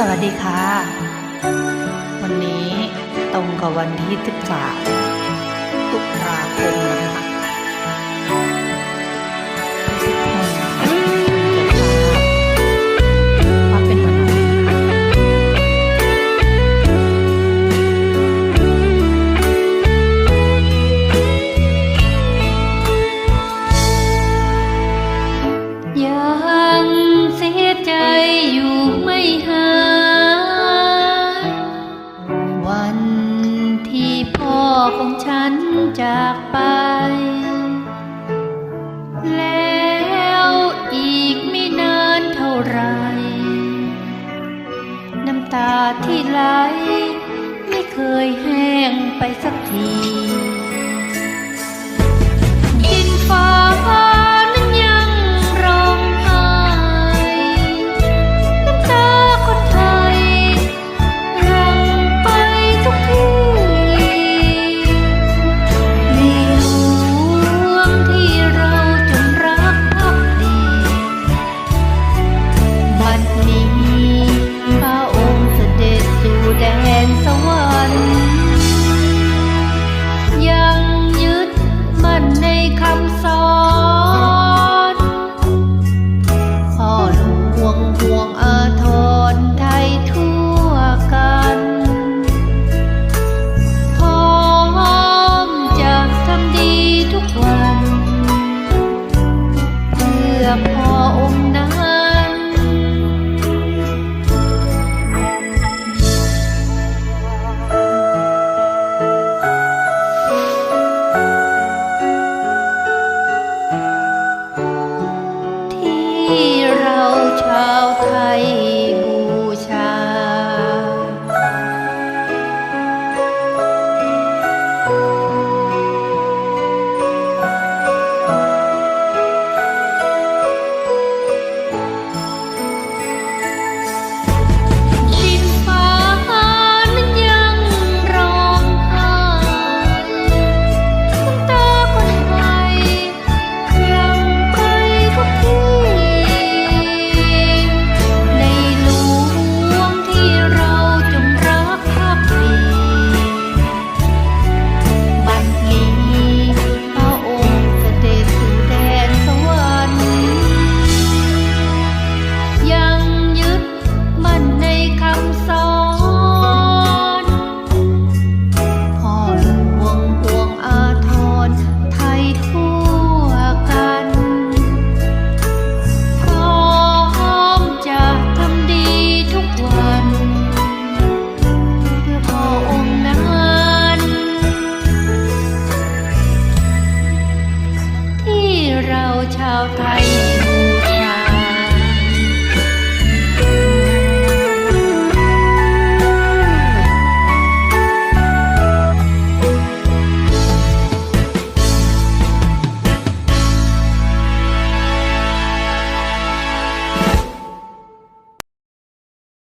สวัสดีค่ะ วันนี้ตรงกับวันที่ 13ตุลาคมนะ ไป แล้วอีกไม่นานเท่าไร น้ำตาที่ไหล ไม่เคยแห้งไปสักที ดีทุกวัน เพื่อพออม Tay.